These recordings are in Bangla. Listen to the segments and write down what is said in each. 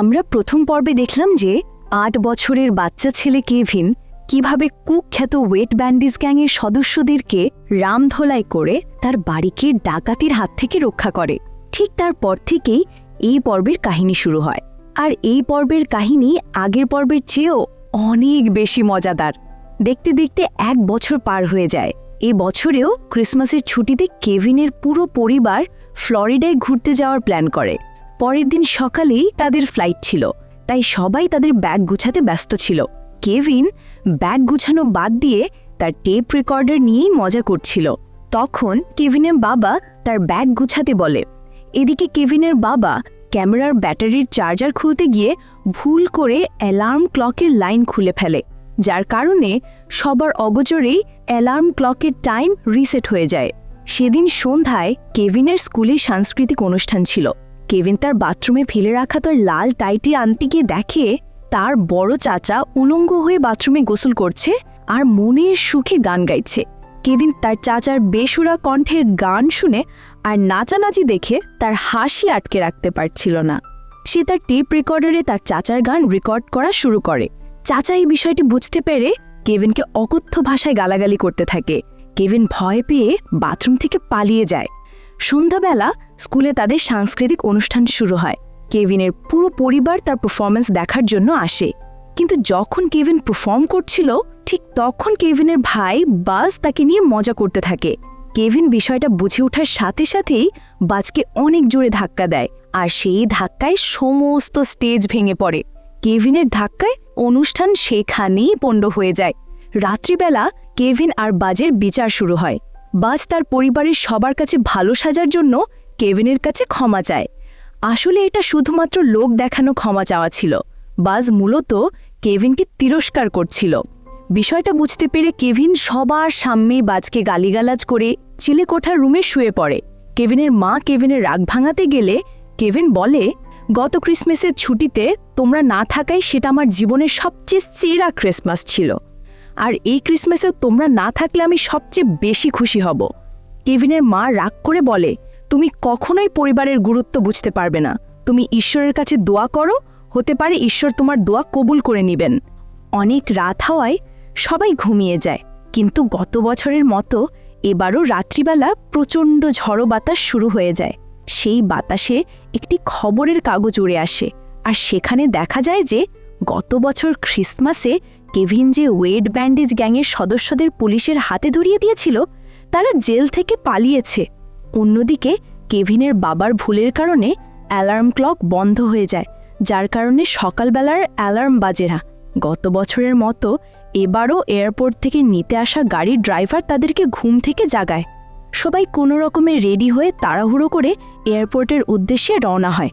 আমরা প্রথম পর্বে দেখলাম যে আট বছরের বাচ্চা ছেলে কেভিন কীভাবে কুখ্যাত ওয়েট ব্যান্ডিজ গ্যাংয়ের সদস্যদেরকে রামধোলাই করে তার বাড়িকে ডাকাতির হাত থেকে রক্ষা করে। ঠিক তারপর থেকেই এই পর্বের কাহিনী শুরু হয়। আর এই পর্বের কাহিনী আগের পর্বের চেয়েও অনেক বেশি মজাদার। দেখতে দেখতে এক বছর পার হয়ে যায়। এ বছরেও ক্রিসমাসের ছুটিতে কেভিনের পুরো পরিবার ফ্লোরিডায় ঘুরতে যাওয়ার প্ল্যান করে। পরের দিন সকালেই তাদের ফ্লাইট ছিল। তাই সবাই তাদের ব্যাগ গুছাতে ব্যস্ত ছিল। কেভিন ব্যাগ গুছানো বাদ দিয়ে তার টেপ রেকর্ডার নিয়েই মজা করছিল। তখন কেভিনের বাবা তার ব্যাগ গুছাতে বলে, এদিকে কেভিনের বাবা ক্যামেরার ব্যাটারির চার্জার খুলতে গিয়ে ভুল করে অ্যালার্ম ক্লকের লাইন খুলে ফেলে, যার কারণে সবার অগোচরেই অ্যালার্ম ক্লকের টাইম রিসেট হয়ে যায়। সেদিন সন্ধ্যায় কেভিনের স্কুলে সাংস্কৃতিক অনুষ্ঠান ছিল। কেভিন তার বাথরুমে ফেলে রাখা তার লাল টাইটি আনতে গিয়ে দেখে তার বড় চাচা উলঙ্গ হয়ে বাথরুমে গোসল করছে আর মনের সুখে গান গাইছে। কেভিন তার চাচার বেসুরা কণ্ঠের গান শুনে আর নাচানাচি দেখে তার হাসি আটকে রাখতে পারছিল না। সে তার টেপ রেকর্ডারে তার চাচার গান রেকর্ড করা শুরু করে। চাচা এই বিষয়টি বুঝতে পেরে কেভিনকে অকথ্য ভাষায় গালাগালি করতে থাকে। কেভিন ভয় পেয়ে বাথরুম থেকে পালিয়ে যায়। সন্ধ্যাবেলা স্কুলে তাদের সাংস্কৃতিক অনুষ্ঠান শুরু হয়। কেভিনের পুরো পরিবার তার পারফরমেন্স দেখার জন্য আসে। কিন্তু যখন কেভিন পারফর্ম করছিল, ঠিক তখন কেভিনের ভাই বাজ তাকে নিয়ে মজা করতে থাকে। কেভিন বিষয়টা বুঝে ওঠার সাথে সাথেই বাজকে অনেক জোরে ধাক্কা দেয় আর সেই ধাক্কায় সমস্ত স্টেজ ভেঙে পড়ে। কেভিনের ধাক্কায় অনুষ্ঠান সেখানেই পণ্ড হয়ে যায়। রাত্রিবেলা কেভিন আর বাজের বিচার শুরু হয়। বাজ তার পরিবারের সবার কাছে ভালো সাজার জন্য কেভিনের কাছে ক্ষমা চায়। আসলে এটা শুধুমাত্র লোক দেখানো ক্ষমা চাওয়া ছিল। বাজ মূলত কেভিনকে তিরস্কার করছিল। বিষয়টা বুঝতে পেরে কেভিন সবার সামনে বাজকে গালিগালাজ করে চিলেকোঠার রুমে শুয়ে পড়ে। কেভিনের মা কেভিনের রাগ ভাঙাতে গেলে কেভিন বলে, গত ক্রিসমাসের ছুটিতে তোমরা না থাকায় সেটা আমার জীবনের সবচেয়ে সেরা ক্রিসমাস ছিল। আর এই ক্রিসমাসেও তোমরা না থাকলে আমি সবচেয়ে বেশি খুশি হব। কেভিনের মা রাগ করে বলে তুমি কখনোই পরিবারের গুরুত্ব বুঝতে পারবে না। তুমি ঈশ্বরের কাছে দোয়া করো, হতে পারে ঈশ্বর তোমার দোয়া কবুল করে নেবেন। অনেক রাত হওয়ায় সবাই ঘুমিয়ে যায়, কিন্তু গত বছরের মতো এবারও রাত্রিবেলা প্রচণ্ড ঝড়ো বাতাস শুরু হয়ে যায়। সেই বাতাসে একটি খবরের কাগজ উড়ে আসে, আর সেখানে দেখা যায় যে গত বছর খ্রিসমাসে কেভিন যে ওয়েড ব্যান্ডেজ গ্যাংয়ের সদস্যদের পুলিশের হাতে ধরিয়ে দিয়েছিল, তারা জেল থেকে পালিয়েছে। অন্যদিকে, কেভিনের বাবার ভুলের কারণে অ্যালার্ম ক্লক বন্ধ হয়ে যায়, যার কারণে সকালবেলার অ্যালার্ম বাজে না। গত বছরের মতো এবারও এয়ারপোর্ট থেকে নিতে আসা গাড়ির ড্রাইভার তাদেরকে ঘুম থেকে জাগায়। সবাই কোনো রকমে রেডি হয়ে তাড়াহুড়ো করে এয়ারপোর্টের উদ্দেশ্যে রওনা হয়।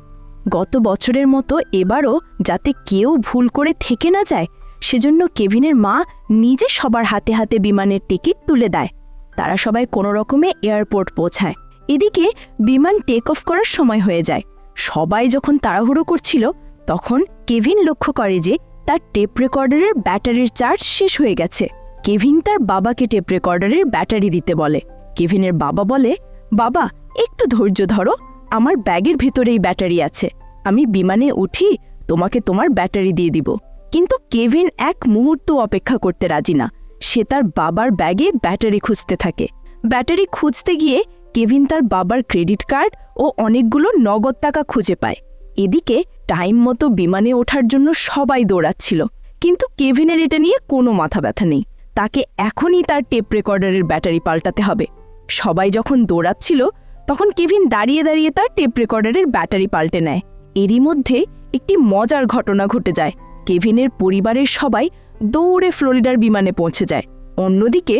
গত বছরের মতো এবারও যাতে কেউ ভুল করে থেকে না যায়, সেজন্য কেভিনের মা নিজে সবার হাতে হাতে বিমানের টিকিট তুলে দেয়। তারা সবাই কোনো রকমে এয়ারপোর্ট পৌঁছায়। এদিকে বিমান টেক অফ করার সময় হয়ে যায়। সবাই যখন তাড়াহুড়ো করছিল, তখন কেভিন লক্ষ্য করে যে তার টেপ রেকর্ডারের ব্যাটারির চার্জ শেষ হয়ে গেছে। কেভিন তার বাবাকে টেপ রেকর্ডারের ব্যাটারি দিতে বলে। কেভিনের বাবা বলে, বাবা, একটু ধৈর্য ধরো, আমার ব্যাগের ভেতরেই ব্যাটারি আছে। আমি বিমানে উঠি, তোমাকে তোমার ব্যাটারি দিয়ে দিব। কিন্তু কেভিন এক মুহূর্ত অপেক্ষা করতে রাজি না। সে তার বাবার ব্যাগে ব্যাটারি খুঁজতে থাকে। ব্যাটারি খুঁজতে গিয়ে কেভিন তার বাবার ক্রেডিট কার্ড ও অনেকগুলো নগদ টাকা খুঁজে পায়। এদিকে টাইম মতো বিমানে ওঠার জন্য সবাই দৌড়াচ্ছিল, কিন্তু কেভিনের এটা নিয়ে কোনো মাথা ব্যথা নেই। তাকে এখনই তার টেপ রেকর্ডারের ব্যাটারি পাল্টাতে হবে। সবাই যখন দৌড়াচ্ছিল, তখন কেভিন দাঁড়িয়ে দাঁড়িয়ে তার টেপ রেকর্ডারের ব্যাটারি পাল্টে নেয়। এরই মধ্যে একটি মজার ঘটনা ঘটে যায়। কেভিনের পরিবারের সবাই দৌড়ে ফ্লোরিডার বিমানে পৌঁছে যায়। অন্যদিকে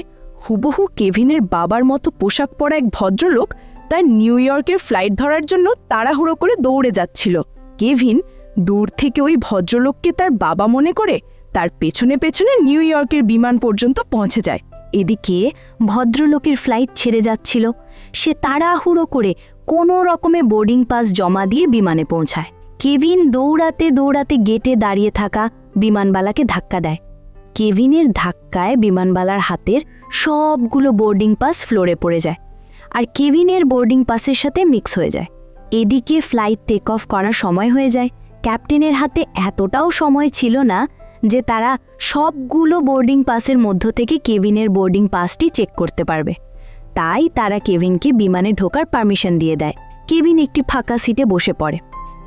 হুবহু কেভিনের বাবার মতো পোশাক পরা এক ভদ্রলোক তার নিউ ইয়র্কের ফ্লাইট ধরার জন্য তাড়াহুড়ো করে দৌড়ে যাচ্ছিল। কেভিন দূর থেকে ওই ভদ্রলোককে তার বাবা মনে করে তার পেছনে পেছনে নিউ ইয়র্কের বিমান পর্যন্ত পৌঁছে যায়। এদিকে ভদ্রলোকের ফ্লাইট ছেড়ে যাচ্ছিল। সে তাড়াহুড়ো করে কোনো রকমে বোর্ডিং পাস জমা দিয়ে বিমানে পৌঁছায়। কেভিন দৌড়াতে দৌড়াতে গেটে দাঁড়িয়ে থাকা বিমানবালাকে ধাক্কা দেয়। কেভিনের ধাক্কায় বিমানবালার হাতের সবগুলো বোর্ডিং পাস ফ্লোরে পড়ে যায় আর কেভিনের বোর্ডিং পাসের সাথে মিক্স হয়ে যায়। এদিকে ফ্লাইট টেক অফ করার সময় হয়ে যায়। ক্যাপ্টেনের হাতে এতটাও সময় ছিল না যে তারা সবগুলো বোর্ডিং পাসের মধ্য থেকে কেভিনের বোর্ডিং পাসটি চেক করতে পারবে। তাই তারা কেভিনকে বিমানে ঢোকার পারমিশন দিয়ে দেয়। কেভিন একটি ফাঁকা সিটে বসে পড়ে।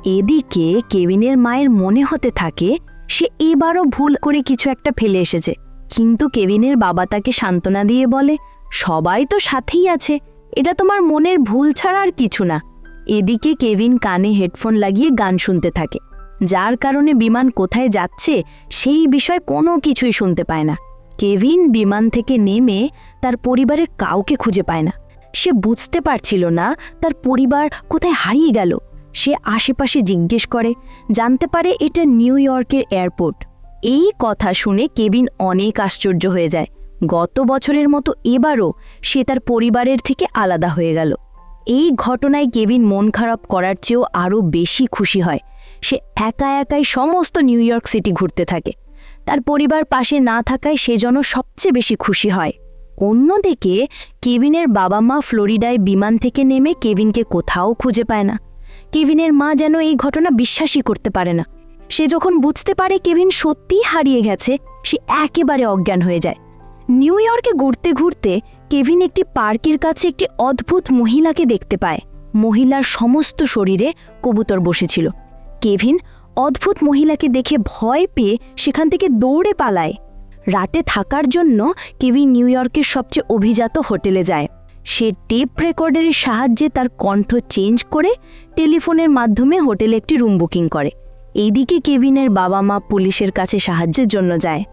এদিকে কেভিনের মায়ের মনে হতে থাকে সে এবারও ভুল করে কিছু একটা ফেলে এসেছে। কিন্তু কেভিনের বাবা তাকে সান্ত্বনা দিয়ে বলে, সবাই তো সাথেই আছে, এটা তোমার মনের ভুল ছাড়া আর কিছু না। এদিকে কেভিন কানে হেডফোন লাগিয়ে গান শুনতে থাকে। যার কারণে বিমান কোথায় যাচ্ছে সেই বিষয় কোনো কিছুই শুনতে পায় না। কেভিন বিমান থেকে নেমে তার পরিবারের কাউকে খুঁজে পায় না। সে বুঝতে পারছিল না তার পরিবার কোথায় হারিয়ে গেল। সে আশেপাশে জিজ্ঞেস করে, জানতে পারে এটা নিউ ইয়র্কের এয়ারপোর্ট? এই কথা শুনে কেবিন অনেক আশ্চর্য হয়ে যায়। গত বছরের মতো এবারও সে তার পরিবারের থেকে আলাদা হয়ে গেল। এই ঘটনায় কেভিন মন খারাপ করার চেয়েও আরও বেশি খুশি হয়। সে একা একাই সমস্ত নিউ ইয়র্ক সিটি ঘুরতে থাকে। তার পরিবার পাশে না থাকায় সে যেন সবচেয়ে বেশি খুশি হয়। অন্যদিকে কেভিনের বাবা মা ফ্লোরিডায় বিমান থেকে নেমে কেভিনকে কোথাও খুঁজে পায় না। কেভিনের মা যেন এই ঘটনা বিশ্বাসই করতে পারে না। সে যখন বুঝতে পারে কেভিন সত্যিই হারিয়ে গেছে, সে একেবারে অজ্ঞান হয়ে যায়। নিউ ইয়র্কে ঘুরতে ঘুরতে কেভিন একটি পার্কের কাছে একটি অদ্ভুত মহিলাকে দেখতে পায়। মহিলার সমস্ত শরীরে কবুতর বসেছিল। কেভিন অদ্ভুত মহিলাকে দেখে ভয় পেয়ে সেখান থেকে দৌড়ে পালায়। রাতে থাকার জন্য কেভিন নিউ ইয়র্কের সবচেয়ে অভিজাত হোটেলে যায়। সে টেপ রেকর্ডারের সাহায্যে তার কণ্ঠ চেঞ্জ করে টেলিফোনের মাধ্যমে হোটেলে একটি রুম বুকিং করে। এইদিকে কেভিনের বাবা মা পুলিশের কাছে সাহায্যের জন্য যায়।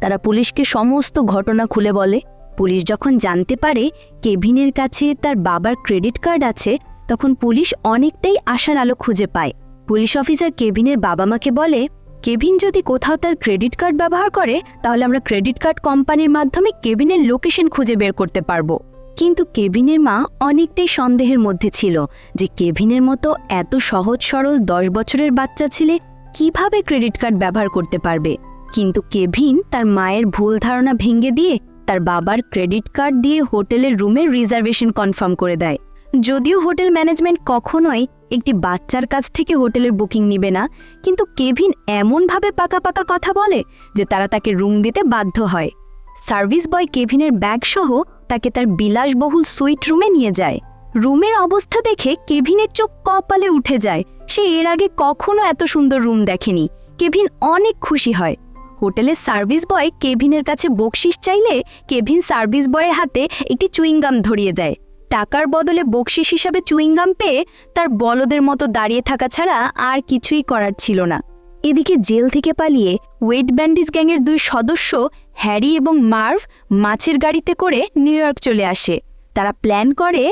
তারা পুলিশকে সমস্ত ঘটনা খুলে বলে। পুলিশ যখন জানতে পারে কেভিনের কাছে তার বাবার ক্রেডিট কার্ড আছে, তখন পুলিশ অনেকটাই আশার আলো খুঁজে পায়। পুলিশ অফিসার কেভিনের বাবা মাকে বলে কেভিন যদি কোথাও তার ক্রেডিট কার্ড ব্যবহার করে, তাহলে আমরা ক্রেডিট কার্ড কোম্পানির মাধ্যমে কেভিনের লোকেশন খুঁজে বের করতে পারব। কিন্তু কেভিনের মা অনেকটাই সন্দেহের মধ্যে ছিল যে কেভিনের মতো এত সহজ সরল দশ বছরের বাচ্চা ছেলে কীভাবে ক্রেডিট কার্ড ব্যবহার করতে পারবে? কিন্তু কেভিন তার মায়ের ভুল ধারণা ভেঙে দিয়ে তার বাবার ক্রেডিট কার্ড দিয়ে হোটেলের রুমের রিজার্ভেশন কনফার্ম করে দেয়। যদিও হোটেল ম্যানেজমেন্ট কখনোই একটি বাচ্চার কাছ থেকে হোটেলের বুকিং নিবে না, কিন্তু কেভিন এমনভাবে পাকা পাকা কথা বলে যে তারা তাকে রুম দিতে বাধ্য হয়। সার্ভিস বয় কেভিনের ব্যাগ সহ তাকে তার বিলাসবহুল সুইট রুমে নিয়ে যায়। রুমের অবস্থা দেখে কেভিনের চোখ কপালে উঠে যায়। সে এর আগে কখনো এত সুন্দর রুম দেখেনি। কেভিন অনেক খুশি হয়। হোটেলের সার্ভিস বয় কেভিনের কাছে বকশিস চাইলে কেভিন সার্ভিস বয়ের হাতে একটি চুইংগাম ধরিয়ে দেয়। টাকার বদলে বকশিস হিসাবে চুইংগাম পেয়ে তার বলদের মতো দাঁড়িয়ে থাকা ছাড়া আর কিছুই করার ছিল না। এদিকে জেল থেকে পালিয়ে ওয়েট ব্যান্ডিজ গ্যাংয়ের দুই সদস্য হ্যারি এবং মার্ভ মাছের গাড়িতে করে নিউ ইয়র্ক চলে আসে। তারা প্ল্যান করে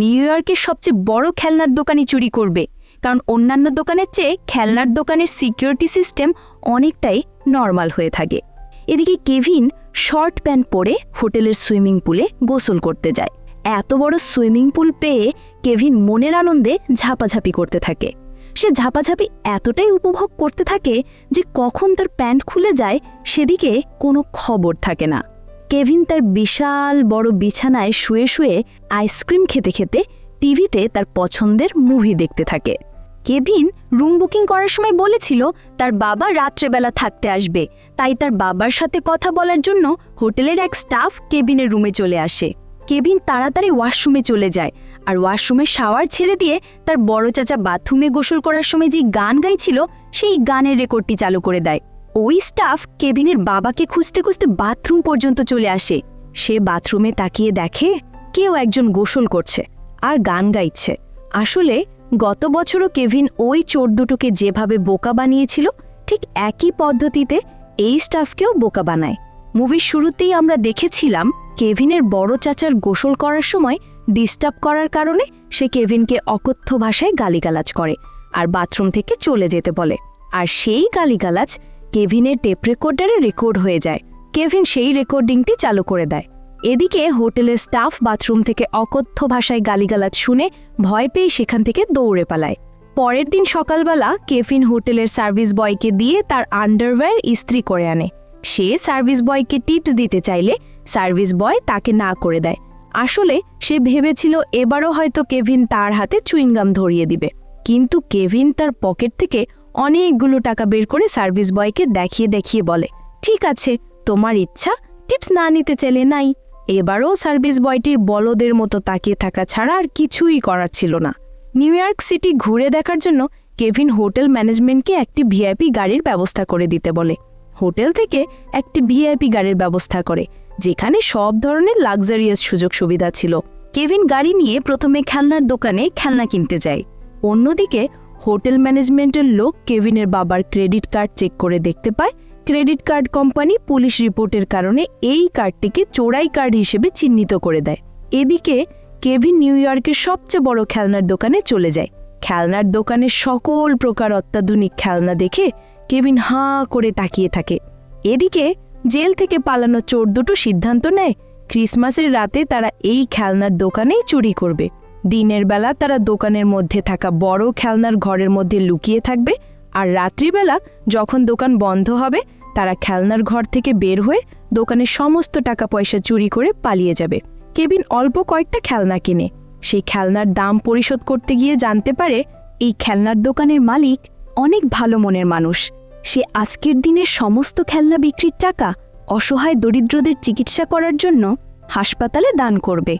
নিউ ইয়র্কের সবচেয়ে বড় খেলনার দোকানই চুরি করবে, কারণ অন্যান্য দোকানের চেয়ে খেলনার দোকানের সিকিউরিটি সিস্টেম অনেকটাই নর্মাল হয়ে থাকে। এদিকে কেভিন শর্ট প্যান্ট পরে হোটেলের সুইমিং পুলে গোসল করতে যায়। এত বড় সুইমিং পুল পেয়ে কেভিন মনের আনন্দে ঝাপাঝাপি করতে থাকে। সে ঝাপাঝাপি এতটাই উপভোগ করতে থাকে যে কখন তার প্যান্ট খুলে যায় সেদিকে কোনো খবর থাকে না। কেভিন তার বিশাল বড় বিছানায় শুয়ে শুয়ে আইসক্রিম খেতে খেতে টিভিতে তার পছন্দের মুভি দেখতে থাকে। কেভিন রুম বুকিং করার সময় বলেছিল, তার বাবা রাত্রেবেলা থাকতে আসবে। তাই তার বাবার সাথে কথা বলার জন্য হোটেলের এক স্টাফ কেভিনের রুমে চলে আসে। কেভিন তাড়াতাড়ি ওয়াশরুমে চলে যায়। আর ওয়াশরুমে শাওয়ার ছেড়ে দিয়ে তার বড় চাচা বাথরুমে গোসল করার সময় যে গান গাইছিল, সেই গানের রেকর্ডটি চালু করে দেয়। ওই স্টাফ কেভিনের বাবাকে খুঁজতে খুঁজতে বাথরুম পর্যন্ত চলে আসে। সে বাথরুমে তাকিয়ে দেখে কেউ একজন গোসল করছে আর গান গাইছে। আসলে গত বছরও কেভিন ওই চোর দুটোকে যেভাবে বোকা বানিয়েছিল, ঠিক একই পদ্ধতিতে এই স্টাফকেও বোকা বানায়। মুভির শুরুতেই আমরা দেখেছিলাম কেভিনের বড় চাচার গোসল করার সময় ডিস্টার্ব করার কারণে সে কেভিনকে অকথ্য ভাষায় গালিগালাজ করে আর বাথরুম থেকে চলে যেতে বলে। আর সেই গালিগালাজ কেভিনের টেপ রেকর্ডারে রেকর্ড হয়ে যায়। কেভিন সেই রেকর্ডিংটি চালু করে দেয়। এদিকে হোটেলের স্টাফ বাথরুম থেকে অকথ্য ভাষায় গালিগালাজ শুনে ভয় পেয়ে সেখান থেকে দৌড়ে পালায়। পরের দিন সকালবেলা কেভিন হোটেলের সার্ভিস বয়কে দিয়ে তার আন্ডারওয়্যার ইস্ত্রি করে আনে। সে সার্ভিস বয়কে টিপস দিতে চাইলে সার্ভিস বয় তাকে না করে দেয়। আসলে সে ভেবেছিল এবারও হয়তো কেভিন তার হাতে চুইংগাম ধরিয়ে দিবে। কিন্তু কেভিন তার পকেট থেকে অনেকগুলো টাকা বের করে সার্ভিস বয়কে দেখিয়ে দেখিয়ে বলে, ঠিক আছে, তোমার ইচ্ছা, টিপস না নিতে চাইলে নাই। এবারও সার্ভিস বয়টির বলদের মতো তাকিয়ে থাকা ছাড়া আর কিছুই করার ছিল না। নিউ ইয়র্ক সিটি ঘুরে দেখার জন্য কেভিন হোটেল ম্যানেজমেন্টকে একটি ভিআইপি গাড়ির ব্যবস্থা করে দিতে বলে। হোটেল থেকে একটি ভিআইপি গাড়ির ব্যবস্থা করে। যেখানে সব ধরনের লাক্সারিয়াস সুযোগ সুবিধা ছিল। কেভিন গাড়ি নিয়ে প্রথমে খেলনার দোকানে খেলনা কিনতে যায়। অন্যদিকে, হোটেল ম্যানেজমেন্টের লোক কেভিনের বাবার ক্রেডিট কার্ড চেক করে দেখতে পায়। ক্রেডিট কার্ড কোম্পানি পুলিশ রিপোর্টের কারণে এই কার্ডটিকে চোরাই কার্ড হিসেবে চিহ্নিত করে দেয়। এদিকে, কেভিন নিউ ইয়র্কের সবচেয়ে বড় খেলনার দোকানে চলে যায়। খেলনার দোকানে সকল প্রকার অত্যাধুনিক খেলনা দেখে কেভিন হাঁ করে তাকিয়ে থাকে। এদিকে জেল থেকে পালানো চোর দুটো সিদ্ধান্ত নেয়, ক্রিসমাসের রাতে তারা এই খেলনার দোকানেই চুরি করবে। দিনের বেলা তারা দোকানের মধ্যে থাকা বড় খেলনার ঘরের মধ্যে লুকিয়ে থাকবে আর রাত্রিবেলা যখন দোকান বন্ধ হবে, তারা খেলনার ঘর থেকে বের হয়ে দোকানের সমস্ত টাকা পয়সা চুরি করে পালিয়ে যাবে। কেবিন অল্প কয়েকটা খেলনা কিনে। সেই খেলনার দাম পরিশোধ করতে গিয়ে জানতে পারে, এই খেলনার দোকানের মালিক অনেক ভালো মনের মানুষ। সে আজকের দিনের সমস্ত খেলনা বিক্রির টাকা অসহায় দরিদ্রদের চিকিৎসা করার জন্য হাসপাতালে দান করবে।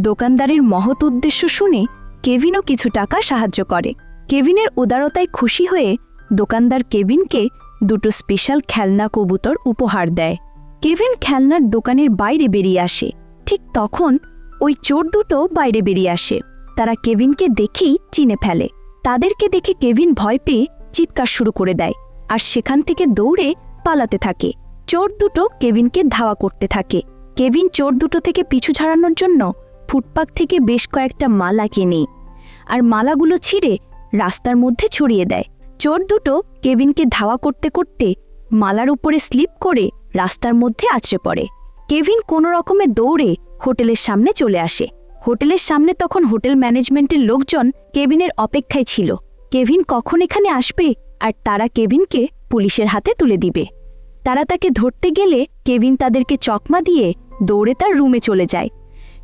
দোকানদারের মহৎ উদ্দেশ্য শুনে কেভিনও কিছু টাকা সাহায্য করে। কেভিনের উদারতায় খুশি হয়ে দোকানদার কেভিনকে দুটো স্পেশাল খেলনা কবুতর উপহার দেয়। কেভিন খেলনার দোকানের বাইরে বেরিয়ে আসে। ঠিক তখন ওই চোর দুটো বাইরে বেরিয়ে আসে। তারা কেভিনকে দেখেই চিনে ফেলে। তাদেরকে দেখে কেভিন ভয় পেয়ে চিৎকার শুরু করে দেয়। আর সেখান থেকে দৌড়ে পালাতে থাকে। চোর দুটো কেভিনকে ধাওয়া করতে থাকে। কেভিন চোর দুটো থেকে পিছু ছাড়ানোর জন্য ফুটপাক থেকে বেশ কয়েকটা মালা কেনে আর মালাগুলো ছিঁড়ে রাস্তার মধ্যে ছড়িয়ে দেয়। চোর দুটো কেভিনকে ধাওয়া করতে করতে মালার উপরে স্লিপ করে রাস্তার মধ্যে আছড়ে পড়ে। কেভিন কোনো রকমে দৌড়ে হোটেলের সামনে চলে আসে। হোটেলের সামনে তখন হোটেল ম্যানেজমেন্টের লোকজন কেভিনের অপেক্ষায় ছিল। কেভিন কখন এখানে আসবে আর তারা কেভিনকে পুলিশের হাতে তুলে দিবে। তারা তাকে ধরতে গেলে কেভিন তাদেরকে চকমা দিয়ে দৌড়ে তার রুমে চলে যায়।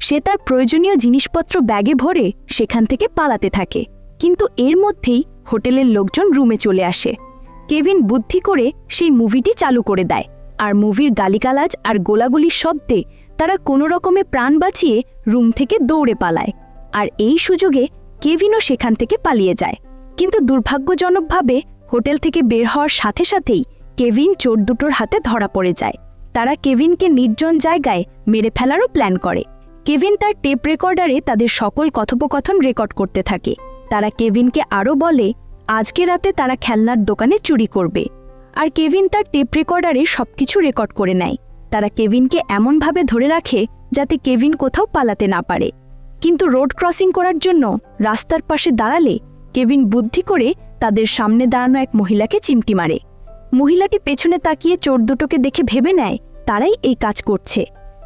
সে তার প্রয়োজনীয় জিনিসপত্র ব্যাগে ভরে সেখান থেকে পালাতে থাকে। কিন্তু এর মধ্যেই হোটেলের লোকজন রুমে চলে আসে। কেভিন বুদ্ধি করে সেই মুভিটি চালু করে দেয় আর মুভির গালিগালাজ আর গোলাগুলির শব্দে তারা কোনো রকমে প্রাণ বাঁচিয়ে রুম থেকে দৌড়ে পালায়। আর এই সুযোগে কেভিনও সেখান থেকে পালিয়ে যায়। কিন্তু দুর্ভাগ্যজনকভাবে হোটেল থেকে বের হওয়ার সাথে সাথেই কেভিন চোর দুটোর হাতে ধরা পড়ে যায়। তারা কেভিনকে নির্জন জায়গায় মেরে ফেলারও প্ল্যান করে। কেভিন তার টেপ রেকর্ডারে তাদের সকল কথোপকথন রেকর্ড করতে থাকে। তারা কেভিনকে আরও বলে, আজকে রাতে তারা খেলনার দোকানে চুরি করবে। আর কেভিন তার টেপ রেকর্ডারে সবকিছু রেকর্ড করে নেয়। তারা কেভিনকে এমনভাবে ধরে রাখে যাতে কেভিন কোথাও পালাতে না পারে। কিন্তু রোড ক্রসিং করার জন্য রাস্তার পাশে দাঁড়ালে কেভিন বুদ্ধি করে তাদের সামনে দাঁড়ানো এক মহিলাকে চিমটি মারে। মহিলাটি পেছনে তাকিয়ে চোর দুটোকে দেখে ভেবে নেয়, তারাই এই কাজ করছে।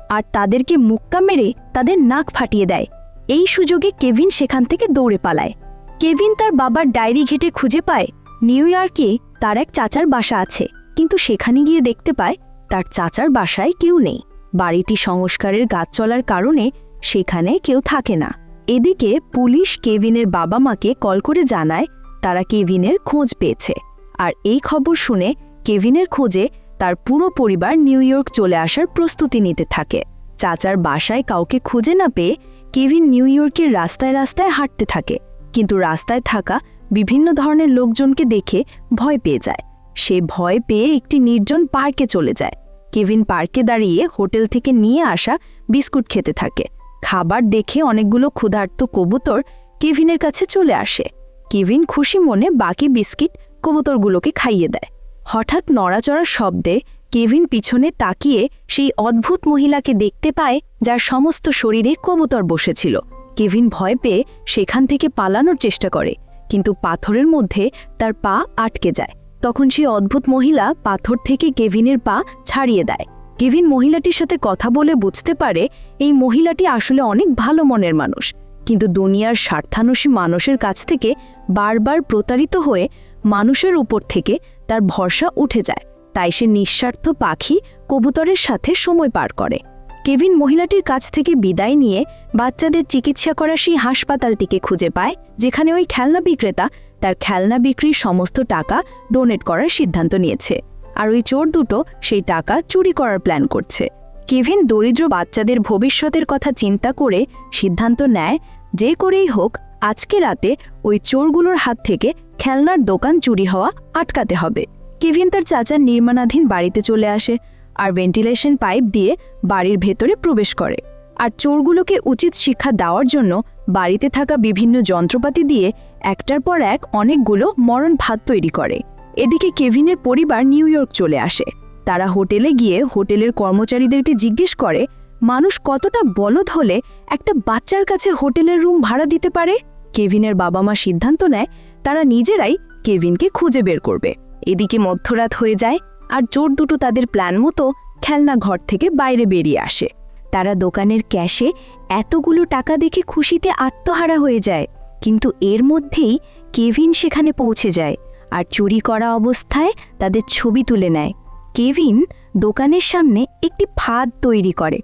আর তাদেরকে মুক্কা মেরে তাদের নাক ফাটিয়ে দেয়। এই সুযোগে কেভিন সেখান থেকে দৌড়ে পালায়। কেভিন তার বাবার ডায়েরি ঘেটে খুঁজে পায়, নিউ ইয়র্কে তার এক চাচার বাসা আছে। কিন্তু সেখানে গিয়ে দেখতে পায়, তার চাচার বাসায় কেউ নেই। বাড়িটি সংস্কারের গাছ চলার কারণে সেখানে কেউ থাকে না। এদিকে পুলিশ কেভিনের বাবা মাকে কল করে জানায় তারা কেভিনের খোঁজ পেয়েছে। আর এই খবর শুনে কেভিনের খোঁজে তার পুরো পরিবার নিউ ইয়র্ক চলে আসার প্রস্তুতি নিতে থাকে। চাচার বাসায় কাউকে খুঁজে না পেয়ে কেভিন নিউ ইয়র্কের রাস্তায় রাস্তায় হাঁটতে থাকে। কিন্তু রাস্তায় থাকা বিভিন্ন ধরনের লোকজনকে দেখে ভয় পেয়ে যায়। সে ভয় পেয়ে একটি নির্জন পার্কে চলে যায়। কেভিন পার্কে দাঁড়িয়ে হোটেল থেকে নিয়ে আসা বিস্কুট খেতে থাকে। খাবার দেখে অনেকগুলো ক্ষুধার্ত কবুতর কেভিনের কাছে চলে আসে। কেভিন খুশি মনে বাকি বিস্কিট কবুতরগুলোকে খাইয়ে দেয়। হঠাৎ নড়াচড়ার শব্দে কেভিন পিছনে তাকিয়ে সেই অদ্ভুত মহিলাকে দেখতে পায়, যার সমস্ত শরীরে কবুতর বসেছিল। কেভিন ভয় পেয়ে সেখান থেকে পালানোর চেষ্টা করে, কিন্তু পাথরের মধ্যে তার পা আটকে যায়। তখন সেই অদ্ভুত মহিলা পাথর থেকে কেভিনের পা ছাড়িয়ে দেয়। কেভিন মহিলাটির সাথে কথা বলে বুঝতে পারে, এই মহিলাটি আসলে অনেক ভালো মনের মানুষ। কিন্তু দুনিয়ার স্বার্থানুষী মানুষের কাছ থেকে বারবার প্রতারিত হয়ে মানুষের উপর থেকে তার ভরসা উঠে যায়। তাই সে নিঃস্বার্থ পাখি কবুতরের সাথে সময় পার করে। কেভিন মহিলাটির কাছ থেকে বিদায় নিয়ে বাচ্চাদের চিকিৎসা করা সেই হাসপাতালটিকে খুঁজে পায়, যেখানে ওই খেলনা বিক্রেতা তার খেলনা বিক্রির সমস্ত টাকা ডোনেট করার সিদ্ধান্ত নিয়েছে। আর ওই চোর দুটো সেই টাকা চুরি করার প্ল্যান করছে। কেভিন দরিদ্র বাচ্চাদের ভবিষ্যতের কথা চিন্তা করে সিদ্ধান্ত নেয় যে করেই হোক, আজকে রাতে ওই চোরগুলোর হাত থেকে খেলনার দোকান চুরি হওয়া আটকাতে হবে। কেভিন তার চাচার নির্মাণাধীন বাড়িতে চলে আসে আর ভেন্টিলেশন পাইপ দিয়ে বাড়ির ভেতরে প্রবেশ করে। আর চোরগুলোকে উচিত শিক্ষা দেওয়ার জন্য বাড়িতে থাকা বিভিন্ন যন্ত্রপাতি দিয়ে একটার পর এক অনেকগুলো মরণ ভাত তৈরি করে। এদিকে কেভিনের পরিবার নিউ ইয়র্ক চলে আসে। তারা হোটেলে গিয়ে হোটেলের কর্মচারীদেরকে জিজ্ঞেস করে মানুষ কতটা বলদ হলে একটা বাচ্চার কাছে হোটেলের রুম ভাড়া দিতে পারে? কেভিনের বাবা মা সিদ্ধান্ত নেয়, তারা নিজেরাই কেভিনকে খুঁজে বের করবে। এদিকে মধ্যরাত হয়ে যায়, আর চোর দুটো তাদের প্ল্যান মতো খেলনা ঘর থেকে বাইরে বেরিয়ে আসে। তারা দোকানের ক্যাশে এতগুলো টাকা দেখে খুশিতে আত্মহারা হয়ে যায়। কিন্তু এর মধ্যেই কেভিন সেখানে পৌঁছে যায়, আর চুরি করা অবস্থায় তাদের ছবি তুলে নেয়। কেভিন দোকানের সামনে একটি ফাঁদ তৈরি করে।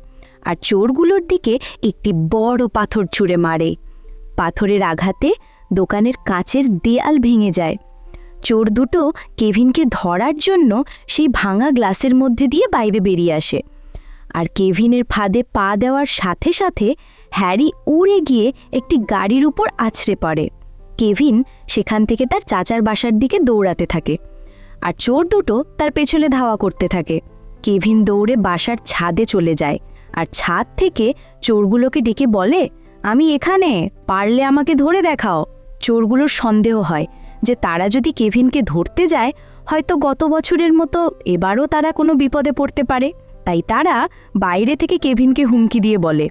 আর চোরগুলোর দিকে একটি বড় পাথর ছুঁড়ে মারে। পাথরের আঘাতে দোকানের কাচের দেয়াল ভেঙে যায়। চোর দুটো কেভিনকে ধরার জন্য সেই ভাঙা গ্লাসের মধ্যে দিয়ে বাইরে বেরিয়ে আসে। আর কেভিনের ফাঁদে পা দেওয়ার সাথে সাথে হ্যারি উড়ে গিয়ে একটি গাড়ির উপর আছড়ে পড়ে। কেভিন সেখান থেকে তার চাচার বাসার দিকে দৌড়াতে থাকে। আর চোর দুটো তার পেছনে ধাওয়া করতে থাকে। কেভিন দৌড়ে বাসার ছাদে চলে যায়। আর ছাদ থেকে চোরগুলোকে ডেকে বলে, আমি এখানে, পারলে আমাকে ধরে দেখাও। চোরগুলোর সন্দেহ হয় যে তারা যদি কেভিনকে ধরতে যায়, হয়তো গত বছরের মতো এবারও তারা কোনো বিপদে পড়তে পারে। তাই তারা বাইরে থেকে কেভিনকে হুমকি দিয়ে বলে,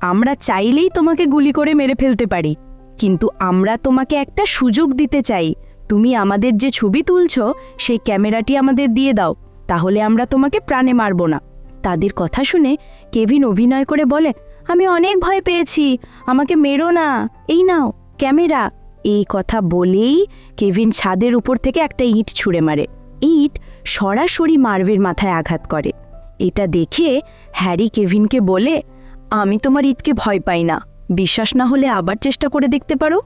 আমরা চাইলেই তোমাকে গুলি করে মেরে ফেলতে পারি, কিন্তু আমরা তোমাকে একটা সুযোগ দিতে চাই। তুমি আমাদের যে ছবি তুলছ, সেই ক্যামেরাটি আমাদের দিয়ে দাও, তাহলে আমরা তোমাকে প্রাণে মারব না। তাদের কথা শুনে কেভিন অভিনয় করে বলে, আমি অনেক ভয় পেয়েছি, আমাকে মেরো না। এই নাও, ক্যামেরা। এই কথা বলেই কেভিন ছাদের উপর থেকে একটা ইট ছুঁড়ে মারে। ইট সরাসরি মার্ভের মাথায় আঘাত করে। এটা দেখে হ্যারি কেভিনকে বলে, আমি তোমার ইটকে ভয় পাই না। বিশ্বাস না হলে আবার চেষ্টা করে দেখতে পারো।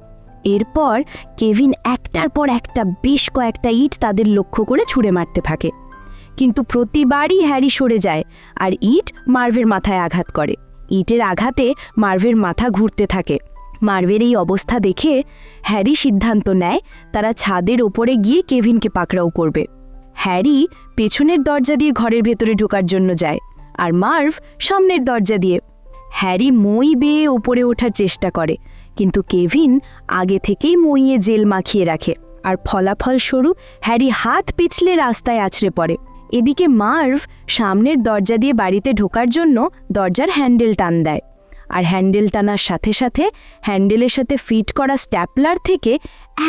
এরপর কেভিন একটার পর একটা বেশ কয়েকটা ইট তাদের লক্ষ্য করে ছুঁড়ে মারতে থাকে। কিন্তু প্রতিবারই হ্যারি সরে যায় আর ইট মার্ভের মাথায় আঘাত করে। ইটের আঘাতে মার্ভের মাথা ঘুরতে থাকে। মার্ভের এই অবস্থা দেখে হ্যারি সিদ্ধান্ত নেয় তারা ছাদের ওপরে গিয়ে কেভিনকে পাকড়াও করবে। হ্যারি পেছনের দরজা দিয়ে ঘরের ভেতরে ঢোকার জন্য যায় আর মার্ভ সামনের দরজা দিয়ে। হ্যারি মই বেয়ে ওপরে ওঠার চেষ্টা করে, কিন্তু কেভিন আগে থেকেই মইয়ে জেল মাখিয়ে রাখে আর ফলাফল স্বরূপ হ্যারি হাত পিছলে রাস্তায় আছড়ে পড়ে। এদিকে মার্ভ সামনের দরজা দিয়ে বাড়িতে ঢোকার জন্য দরজার হ্যান্ডেল টান দেয়। আর হ্যান্ডেল টানার সাথে সাথে হ্যান্ডেলের সাথে ফিট করা স্ট্যাপলার থেকে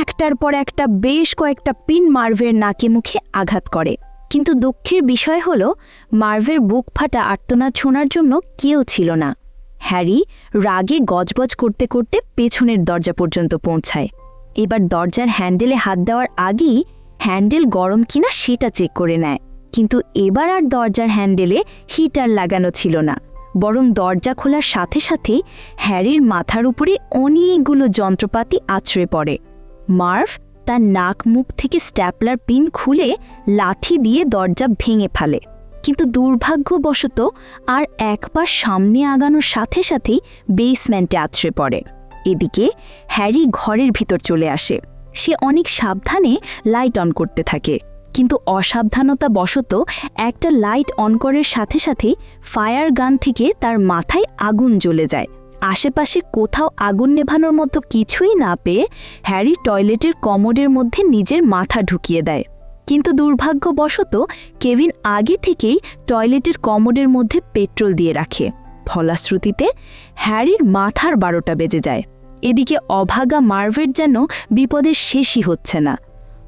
একটার পর একটা বেশ কয়েকটা পিন মার্ভের নাকে মুখে আঘাত করে। কিন্তু দুঃখের বিষয় হল, মার্ভের বুক ফাটা আর্তনাদ শোনার জন্য কেউ ছিল না। হ্যারি রাগে গজবজ করতে করতে পেছনের দরজা পর্যন্ত পৌঁছায়। এবার দরজার হ্যান্ডেলে হাত দেওয়ার আগেই হ্যান্ডেল গরম কিনা সেটা চেক করে নেয়। কিন্তু এবার আর দরজার হ্যান্ডেলে হিটার লাগানো ছিল না। বরং দরজা খোলার সাথে সাথেই হ্যারির মাথার উপরে অনেকগুলো যন্ত্রপাতি আছড়ে পড়ে। মার্ভ তার নাক মুখ থেকে স্ট্যাপলার পিন খুলে লাথি দিয়ে দরজা ভেঙে ফেলে। কিন্তু দুর্ভাগ্যবশত আর একবার সামনে আগানোর সাথে সাথেই বেসমেন্টে আছড়ে পড়ে। এদিকে হ্যারি ঘরের ভিতর চলে আসে। সে অনেক সাবধানে লাইট অন করতে থাকে। কিন্তু অসাবধানতা বশত একটা লাইট অন করার সাথে সাথে ফায়ার গান থেকে তার মাথায় আগুন জ্বলে যায়। আশেপাশে কোথাও আগুন নেভানোর মতো কিছুই না পেয়ে হ্যারি টয়লেটের কমোডের মধ্যে নিজের মাথা ঢুকিয়ে দেয়। কিন্তু দুর্ভাগ্যবশত কেভিন আগে থেকেই টয়লেটের কমোডের মধ্যে পেট্রোল দিয়ে রাখে। ফলাশ্রুতিতে হ্যারির মাথার বারোটা বেজে যায়। এদিকে অভাগা মার্ভের যেন বিপদের শেষই হচ্ছে না।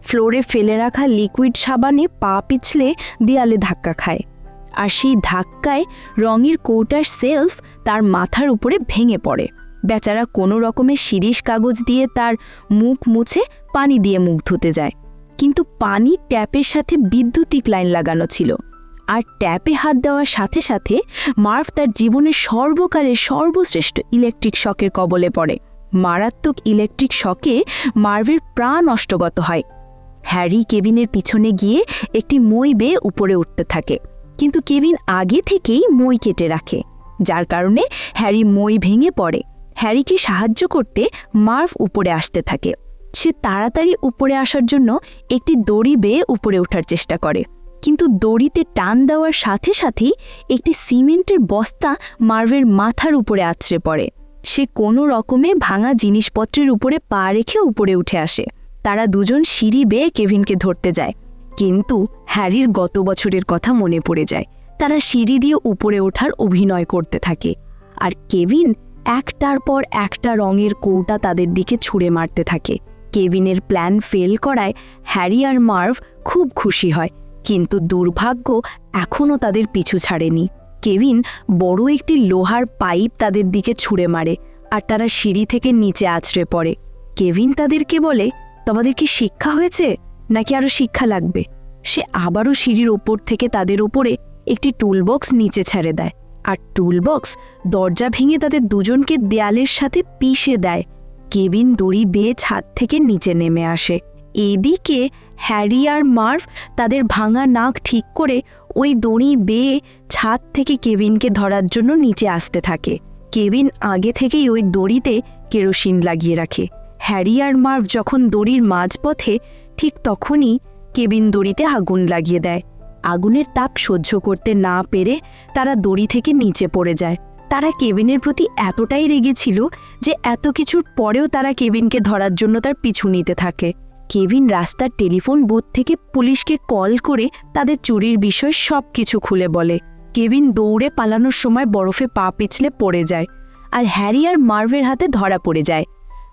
ফ্লোরে ফেলে রাখা লিকুইড সাবানে পা পিছলে দেয়ালে ধাক্কা খায়। আর সেই ধাক্কায় রঙের কৌটার সেলফ তার মাথার উপরে ভেঙে পড়ে। বেচারা কোনো রকমের শিরিষ কাগজ দিয়ে তার মুখ মুছে পানি দিয়ে মুখ ধুতে যায়। কিন্তু পানি ট্যাপের সাথে বিদ্যুতিক লাইন লাগানো ছিল। আর ট্যাপে হাত দেওয়ার সাথে সাথে মার্ভ তার জীবনের সর্বকালের সর্বশ্রেষ্ঠ ইলেকট্রিক শকের কবলে পড়ে। মারাত্মক ইলেকট্রিক শকে মার্ভের প্রাণ নষ্টগত হয়। হ্যারি কেভিনের পিছনে গিয়ে একটি মই বেয়ে উপরে উঠতে থাকে। কিন্তু কেভিন আগে থেকেই মই কেটে রাখে, যার কারণে হ্যারি মই ভেঙে পড়ে। হ্যারিকে সাহায্য করতে মার্ভ উপরে আসতে থাকে। সে তাড়াতাড়ি উপরে আসার জন্য একটি দড়ি বেয়ে উপরে ওঠার চেষ্টা করে। কিন্তু দড়িতে টান দেওয়ার সাথে সাথেই একটি সিমেন্টের বস্তা মার্ভের মাথার উপরে আছড়ে পড়ে। সে কোনো রকমে ভাঙা জিনিসপত্রের উপরে পা রেখে উপরে উঠে আসে। তারা দুজন সিঁড়ি বেয়ে কেভিনকে ধরতে যায়। কিন্তু হ্যারির গত বছরের কথা মনে পড়ে যায়। তারা সিঁড়ি দিয়ে উপরে ওঠার অভিনয় করতে থাকে। আর কেভিন একটার পর একটা রঙের কৌটা তাদের দিকে ছুঁড়ে মারতে থাকে। কেভিনের প্ল্যান ফেল করায় হ্যারি আর মার্ভ খুব খুশি হয়। কিন্তু দুর্ভাগ্য এখনও তাদের পিছু ছাড়েনি। কেভিন বড় একটি লোহার পাইপ তাদের দিকে ছুঁড়ে মারে, আর তারা সিঁড়ি থেকে নিচে আছড়ে পড়ে। কেভিন তাদেরকে বলে তোমাদের কি শিক্ষা হয়েছে? নাকি আরও শিক্ষা লাগবে? সে আবারও সিঁড়ির ওপর থেকে তাদের ওপরে একটি টুলবক্স নিচে ছেড়ে দেয়। আর টুলবক্স দরজা ভেঙে তাদের দুজনকে দেয়ালের সাথে পিষে দেয়। কেবিন, দড়ি বেয়ে ছাদ থেকে নিচে নেমে আসে। এদিকে হ্যারি আর মার্ভ তাদের ভাঙা নাক ঠিক করে ওই দড়ি বেয়ে ছাদ থেকে কেবিনকে ধরার জন্য নিচে আসতে থাকে। কেবিন আগে থেকেই ওই দড়িতে কেরোসিন লাগিয়ে রাখে। হ্যারি আর মার্ভ যখন দড়ির মাঝপথে, ঠিক তখনই কেবিন দড়িতে আগুন লাগিয়ে দেয়। আগুনের তাপ সহ্য করতে না পেরে তারা দড়ি থেকে নিচে পড়ে যায়। তারা কেবিনের প্রতি এতটাই রেগেছিল যে এত কিছুর পরেও তারা কেবিনকে ধরার জন্য তার পিছু নিতে থাকে। কেভিন রাস্তার টেলিফোন বুথ থেকে পুলিশকে কল করে তাদের চুরির বিষয় সব কিছু খুলে বলে। কেভিন দৌড়ে পালানোর সময় বরফে পা পিছলে পড়ে যায়, আর হ্যারি আর মার্ভের হাতে ধরা পড়ে যায়।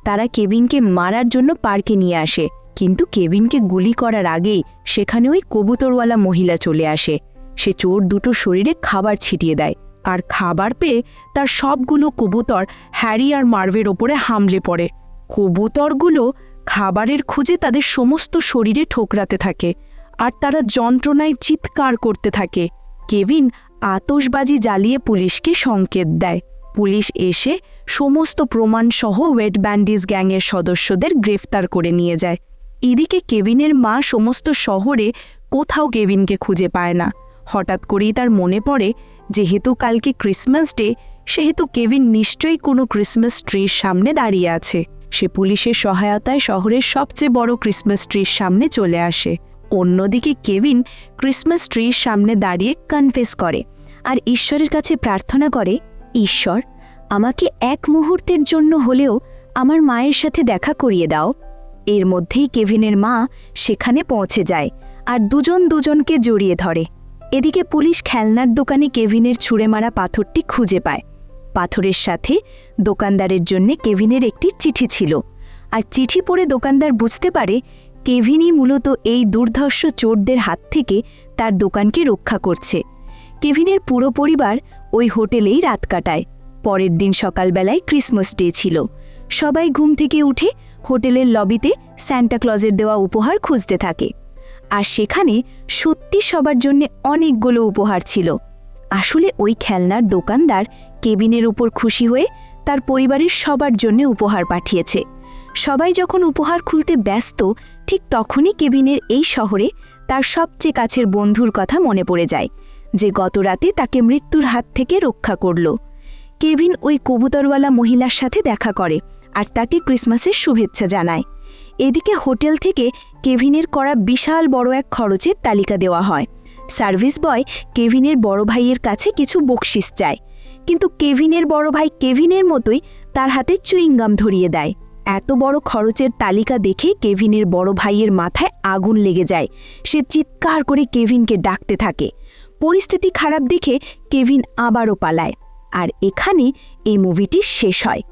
তারা কেভিনকে মারার জন্য পার্কে নিয়ে আসে। কিন্তু কেভিনকে গুলি করার আগেই সেখানে ওই কবুতরওয়ালা মহিলা চলে আসে। সে চোর দুটো শরীরে খাবার ছিটিয়ে দেয় আর খাবার পেয়ে তার সবগুলো কবুতর হ্যারি আর মার্ভের ওপরে হামলে পড়ে। কবুতরগুলো খাবারের খুঁজে তাদের সমস্ত শরীরে ঠোকরাতে থাকে আর তারা যন্ত্রণায় চিৎকার করতে থাকে। কেভিন আতসবাজি জ্বালিয়ে পুলিশকে সংকেত দেয়। পুলিশ এসে সমস্ত প্রমাণসহ ওয়েট ব্যান্ডিজ গ্যাংয়ের সদস্যদের গ্রেফতার করে নিয়ে যায়। এদিকে কেভিনের মা সমস্ত শহরে কোথাও কেভিনকে খুঁজে পায় না। হঠাৎ করেই তার মনে পড়ে, যেহেতু কালকে ক্রিসমাস ডে, সেহেতু কেভিন নিশ্চয়ই কোনো ক্রিসমাস ট্রির সামনে দাঁড়িয়ে আছে। সে পুলিশের সহায়তায় শহরের সবচেয়ে বড় ক্রিসমাস ট্রির সামনে চলে আসে। অন্যদিকে কেভিন ক্রিসমাস ট্রির সামনে দাঁড়িয়ে কনফেস করে, আর ঈশ্বরের কাছে প্রার্থনা করে ঈশ্বর, আমাকে এক মুহূর্তের জন্য হলেও আমার মায়ের সাথে দেখা করিয়ে দাও। এর মধ্যেই কেভিনের মা সেখানে পৌঁছে যায় আর দুজন দুজনকে জড়িয়ে ধরে। এদিকে পুলিশ খেলনার দোকানে কেভিনের ছুঁড়ে মারা পাথরটি খুঁজে পায়। পাথরের সাথে দোকানদারের জন্য কেভিনের একটি চিঠি ছিল। আর চিঠি পড়ে দোকানদার বুঝতে পারে কেভিনই মূলত এই দুর্ধর্ষ চোরদের হাত থেকে তার দোকানকে রক্ষা করছে। কেভিনের পুরো পরিবার ওই হোটেলেই রাত কাটায়। পরের দিন সকালবেলায় ক্রিসমাস ডে ছিল। সবাই ঘুম থেকে উঠে হোটেলের লবিতে স্যান্টাক্লজের দেওয়া উপহার খুঁজতে থাকে। আর সেখানে সত্যি সবার জন্য অনেকগুলো উপহার ছিল। আসলে ওই খেলনার দোকানদার কেবিনের উপর খুশি হয়ে তার পরিবারের সবার জন্য উপহার পাঠিয়েছে। সবাই যখন উপহার খুলতে ব্যস্ত, ঠিক তখনই কেবিনের এই শহরে তার সবচেয়ে কাছের বন্ধুর কথা মনে পড়ে যায়। যে গত রাতে তাকে মৃত্যুর হাত থেকে রক্ষা করল। কেভিন ওই কবুতরওয়ালা মহিলার সাথে দেখা করে আর তাকে ক্রিসমাসের শুভেচ্ছা জানায়। এদিকে হোটেল থেকে কেভিনের করা বিশাল বড় এক খরচের তালিকা দেওয়া হয়। সার্ভিস বয় কেভিনের বড় ভাইয়ের কাছে কিছু বকশিস চায়। কিন্তু কেভিনের বড় ভাই কেভিনের মতোই তার হাতে চুইংগাম ধরিয়ে দেয়। এত বড় খরচের তালিকা দেখে কেভিনের বড় ভাইয়ের মাথায় আগুন লেগে যায়। সে চিৎকার করে কেভিনকে ডাকতে থাকে। পরিস্থিতি খারাপ দেখে কেভিন আবারও পালায়। আর এখানে এই মুভিটি শেষ হয়।